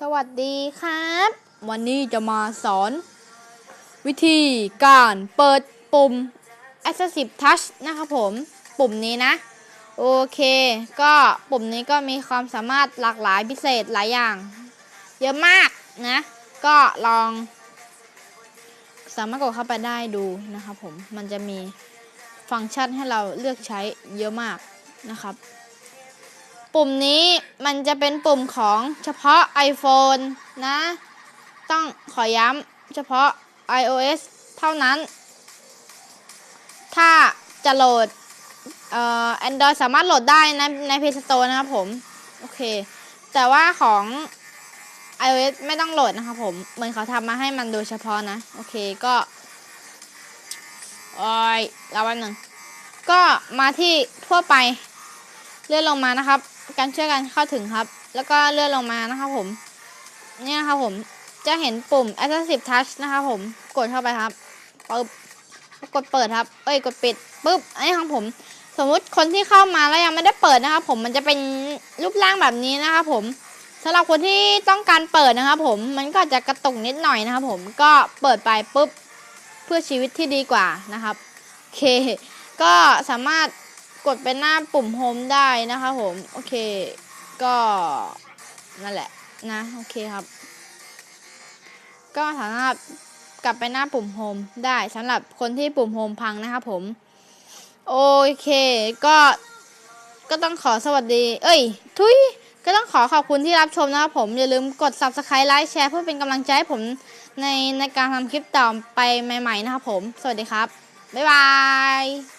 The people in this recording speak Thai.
สวัสดีครับ วันนี้จะมาสอน วิธีการเปิดปุ่ม Assistive Touch นะครับผม ปุ่มนี้นะ โอเค ก็ปุ่มนี้ก็มีความสามารถหลากหลายพิเศษหลายอย่าง เยอะมากนะ ก็ลอง สามารถกดเข้าไปได้ดูนะครับผม มันจะมีฟังก์ชันให้เราเลือกใช้เยอะมากนะครับ ปุ่มนี้มันจะเป็นปุ่มของเฉพาะ iPhone นะ ต้องขอย้ำเฉพาะ iOS เท่านั้น ถ้าจะโหลดเอ่อ Android สามารถโหลดได้ในใน Play Store นะครับผม โอเค แต่ว่าของ iOS ไม่ต้องโหลดนะครับผม เหมือนเขาทำมาให้มันโดยเฉพาะนะ โอเคก็โอ้ยรอแป๊บหนึ่ง ก็มาที่ทั่วไป เลื่อนลงมานะครับ การช่วยกันเข้าถึงครับ แล้วก็เลื่อนลงมานะครับผม เนี่ยนะครับผมจะเห็นปุ่ม Assistive Touch นะครับผมกดเข้าไปครับปึ๊บกดเปิดครับ เอ้ยกดปิดปึ๊บไอ้ของผม สมมุติคนที่เข้ามาแล้วยังไม่ได้เปิดนะครับ ผมมันจะเป็นรูปร่างแบบนี้นะครับผมสำหรับคนที่ต้องการเปิดนะครับ ผมมันก็จะกระตุกนิดหน่อยนะครับ ผมก็เปิดไปปุ๊บเพื่อชีวิตที่ดีกว่านะครับโอเค ก็สามารถ กดไปหน้าปุ่มโฮมได้นะคะผม โอเค ก็นั่นแหละนะ โอเคครับ ก็สามารถกลับไปหน้าปุ่มโฮมได้สำหรับคนที่ปุ่มโฮมพังนะครับผม โอเค ก็ก็ต้องขอสวัสดี เอ้ย ทุยก็ต้องขอขอบคุณที่รับชมนะครับผม อย่าลืมกด subscribe ไลค์แชร์เพื่อเป็นกำลังใจให้ผมในในการทำคลิปต่อไปใหม่ ๆ นะครับผม สวัสดีครับ บ๊ายบาย